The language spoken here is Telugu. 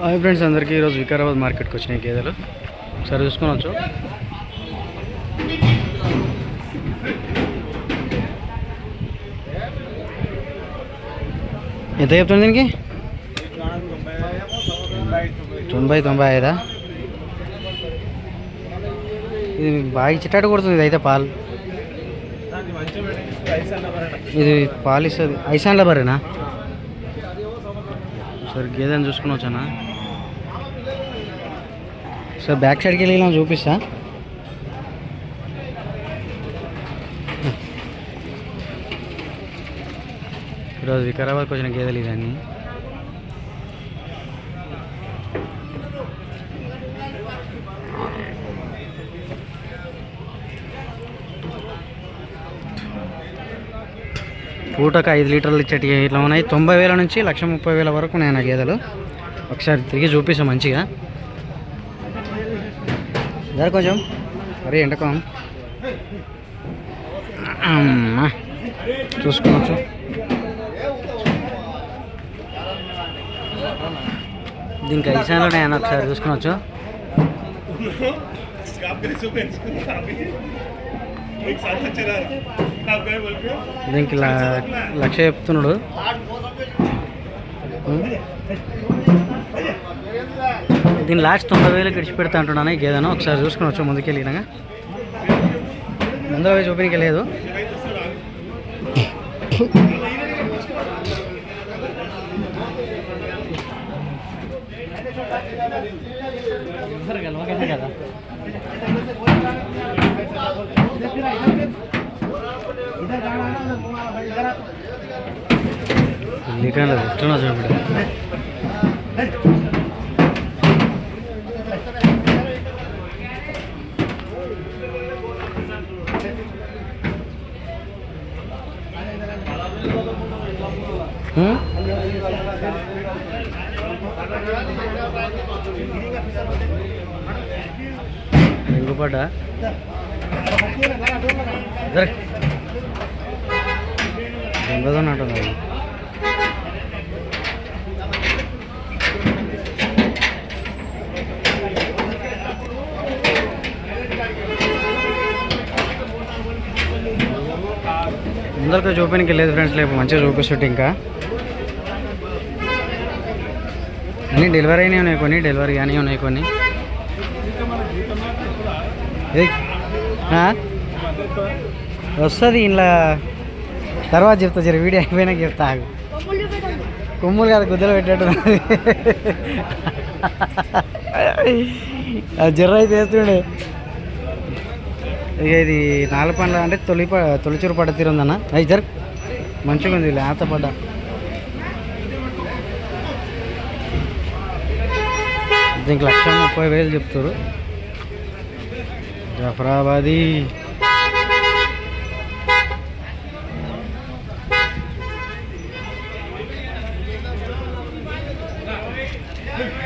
హాయ్ ఫ్రెండ్స్ అందరికీ ఈరోజు వికారాబాద్ మార్కెట్కి వచ్చినాయి గేదెలు. చూసుకొని చూసుకోవచ్చు ఎంత చెప్తుంది దీనికి? తొంభై తొంభై ఐదా? ఇది బాగా ఇచ్చేటట్టు కొడుతుంది ఇది అయితే పాలు. ఇది పాలు ఇస్తుంది. ఐసాన్ల బరేనా సరే గేదెని చూసుకుని వచ్చానా? సార్ బ్యాక్ సైడ్కి వెళ్ళి చూపిస్తా. ఈరోజు వికారాబాద్కి వచ్చిన గేదెలు ఇవన్నీ. పూటకు ఐదు లీటర్లు ఇచ్చేటి ఇట్లా ఉన్నాయి. తొంభై వేల నుంచి లక్ష ముప్పై వేల వరకు ఉన్నాయి నా గేదెలు. ఒకసారి తిరిగి చూపిస్తాం మంచిగా. జర కొంచెం. మరీ ఎండకం. అమ్మా చూసుకోవచ్చు. దీనికి ఐసాన్లో నేను ఒకసారి చూసుకోవచ్చు. దీనికి లక్ష చెప్తున్నాడు. దీని లాస్ట్ తొంభై వేలు గడిచి పెడతా అంటున్నాను. ఈ గేదెను ఒకసారి చూసుకుని వచ్చాం ముందుకెళ్ళినాగా ముందర పోయి చూపించక లేదు. ఎట్లున్నా చూపడు ఇంకోపాట దొంగదో అంటుంది ముందరికి లేదు ఫ్రెండ్స్ లేపు మంచిగా చూపిస్తుంటే ఇంకా. అన్నీ డెలివరీ అయినాయి ఉన్నాయి కొన్ని డెలివరీ కానీ ఉన్నాయి కొన్ని. వస్తుంది ఇంట్లో. తర్వాత చెప్తా జర వీడియో అయిపోయినాక చెప్తా ఆగు. కొమ్ములు కాదు గుద్దలు పెట్టేట్టు జర్ర అయితే వేస్తుండే. ఇక ఇది నాలుగు పండ్ల అంటే తొలి ప తొలిచూరు పడ్డ తీరు ఉందన్న. అది మంచిగా ఉంది లేత పడ్డా. దీనికి లక్ష ముప్పై వేలు చెప్తారు. జఫరాబాది. Thank